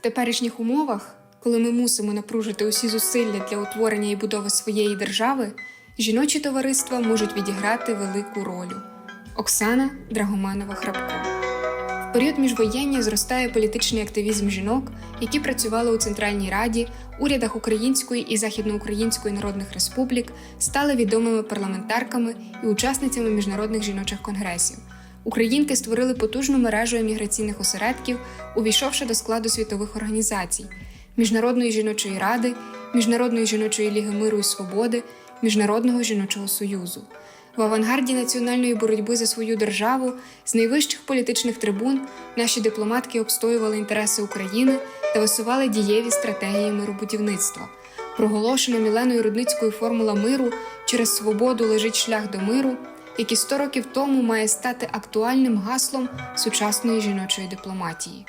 В теперішніх умовах, коли ми мусимо напружити усі зусилля для утворення і будови своєї держави, жіночі товариства можуть відіграти велику роль. Оксана Драгоманова Храпко. В період міжвоєння зростає політичний активізм жінок, які працювали у Центральній Раді, урядах Української і Західноукраїнської народних республік, стали відомими парламентарками і учасницями міжнародних жіночих конгресів. Українки створили потужну мережу еміграційних осередків, увійшовши до складу світових організацій Міжнародної жіночої ради, Міжнародної жіночої ліги миру і свободи, Міжнародного жіночого союзу. В авангарді національної боротьби за свою державу з найвищих політичних трибун наші дипломатки обстоювали інтереси України та висували дієві стратегії миробудівництва. Проголошена Міленою Рудницькою формула миру через свободу лежить шлях до миру, який 100 років тому має стати актуальним гаслом сучасної жіночої дипломатії.